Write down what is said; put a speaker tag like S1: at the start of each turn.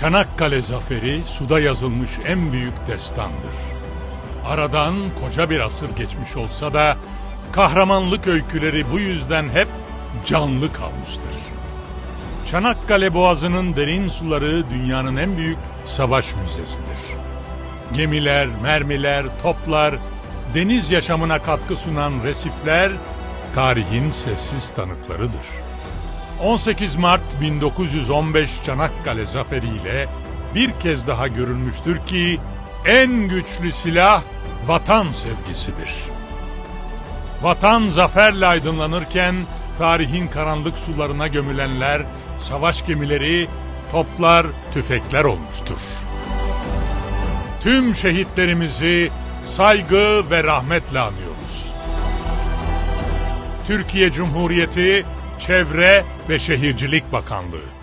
S1: Çanakkale zaferi suda yazılmış en büyük destandır. Aradan koca bir asır geçmiş olsa da kahramanlık öyküleri bu yüzden hep canlı kalmıştır. Çanakkale Boğazı'nın derin suları dünyanın en büyük savaş müzesidir. Gemiler, mermiler, toplar, deniz yaşamına katkı sunan resifler tarihin sessiz tanıklarıdır. 18 Mart 1915 Çanakkale zaferiyle bir kez daha görülmüştür ki en güçlü silah vatan sevgisidir. Vatan zaferle aydınlanırken tarihin karanlık sularına gömülenler savaş gemileri, toplar, tüfekler olmuştur. Tüm şehitlerimizi saygı ve rahmetle anıyoruz. Türkiye Cumhuriyeti Çevre ve Şehircilik Bakanlığı